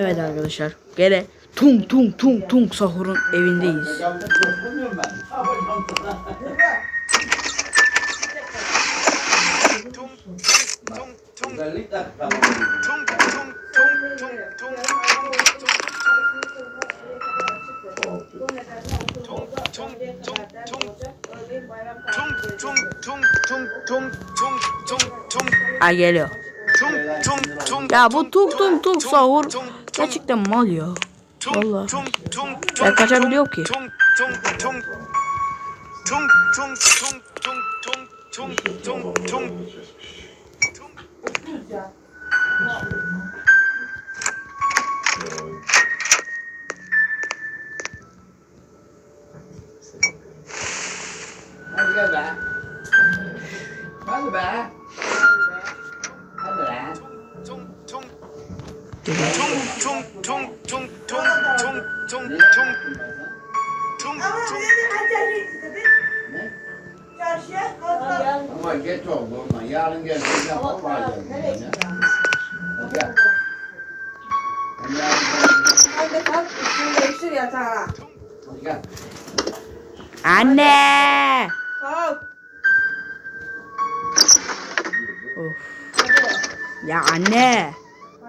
Evet arkadaşlar gene tung tung tung tung sahurun evindeyiz. Ay geliyor. Ya bu tung tung tung sahur Gerçekten mal ya. Valla. Ben kaçabiliyorum ki. Hadi be. Hadi be. Hadi be. Hadi be. Ama benim aceleye gidelim. Çarşıya kalkalım. Ama geç oldu ama yarın gelsin yapma var Nereye yani. gidiyorsun? Gel. Hem yarın Hadi kalk üstünü değiştir yatağına. gel. Gel. Anne! Kalk. 야, 안내.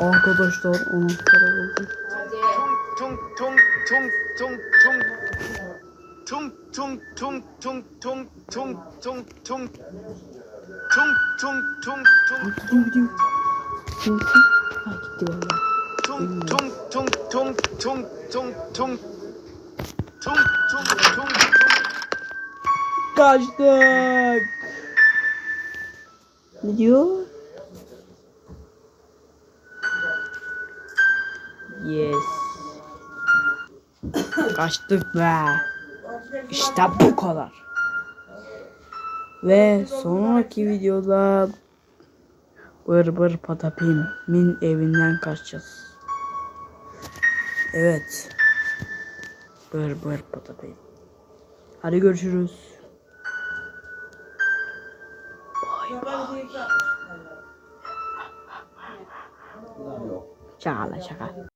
Arkadaşlar anahtarı buldum. Tung tung tung tung tung tung tung tung tung tung tung tung tung tung tung tung tung gidiyor gidiyor. Tung tung. Ha gitti valla. Tung tung tung tung tung tung tung tung tung tung Kaçtık. Ne diyor? Yes. Kaçtık be. İşte bu kadar. Ve sonraki videoda Bır bır patapim min evinden kaçacağız. Evet. Bır bır patapim. Hadi görüşürüz. Bay bay. Çağla şaka.